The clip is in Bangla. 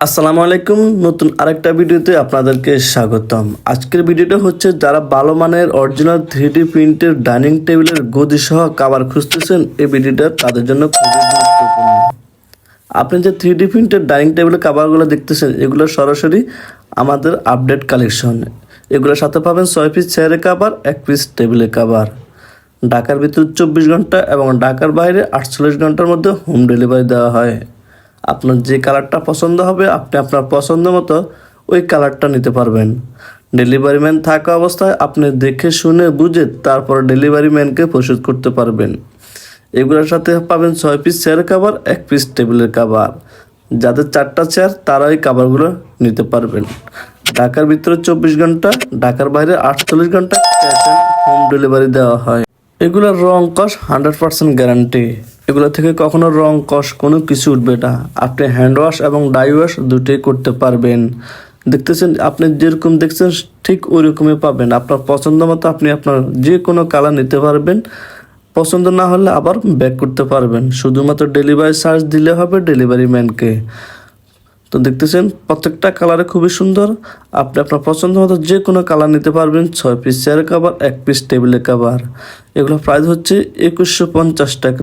আসসালামু আলাইকুম, নতুন আরেকটা ভিডিওতে আপনাদেরকে স্বাগতম। আজকের ভিডিওটা হচ্ছে যারা ভালো মানের অরিজিনাল থ্রি প্রিন্টের ডাইনিং টেবিলের গদি সহ কাবার খুঁজতেছেন, এই ভিডিওটা তাদের জন্য খুবই গুরুত্বপূর্ণ। আপনি যে থ্রি প্রিন্টের ডাইনিং টেবিলের কাভারগুলো দেখতেছেন, এগুলো সরাসরি আমাদের আপডেট কালেকশন এগুলোর সাথে পাবেন ছয় পিস চেয়ারের কাভার এক পিস টেবিলের কাভার ঢাকার ভিতরে চব্বিশ ঘণ্টা এবং ঢাকার বাইরে আটচল্লিশ ঘণ্টার মধ্যে হোম ডেলিভারি দেওয়া হয়। আপনার যে কালারটা পছন্দ হবে, আপনি আপনার পছন্দ মতো ওই কালারটা নিতে পারবেন। ডেলিভারি ম্যান থাকা অবস্থায় আপনি দেখে শুনে বুঝে তারপর ডেলিভারি ম্যানকে পরিশোধ করতে পারবেন। এগুলোর সাথে পাবেন ছয় পিস চেয়ার কাভার এক পিস টেবিলের কাভার যাদের চারটা চেয়ার তারা এই কাভারগুলো নিতে পারবেন। ঢাকার ভিতরে চব্বিশ ঘণ্টা, ঢাকার বাইরে আটচল্লিশ ঘণ্টা ক্যাশ হোম ডেলিভারি দেওয়া হয়। এগুলোর রং কস হান্ড্রেড পার্সেন্ট গ্যারান্টি এগুলো থেকে কখনো রং, কষ, কোনো কিছু উঠবে না। আপনি হ্যান্ড ওয়াশ এবং ডাই ওয়াশ দুটোই করতে পারবেন। দেখতেছেন, আপনি যেরকম দেখছেন, ঠিক ওই রকমই পাবেন। আপনার পছন্দ মতো আপনি আপনার যে কোনো কালার নিতে পারবেন। পছন্দ না হলে আবার ব্যাক করতে পারবেন। শুধুমাত্র ডেলিভারি চার্জ দিলে হবে ডেলিভারি ম্যানকে তো দেখতেছেন, প্রত্যেকটা কালারে খুবই সুন্দর। আপনি আপনার পছন্দ মতো যে কোনো কালার নিতে পারবেন। ছয় পিস চেয়ার কাভার এক পিস টেবিলের কাভার এগুলো প্রাইস হচ্ছে একুশশো পঞ্চাশ টাকা।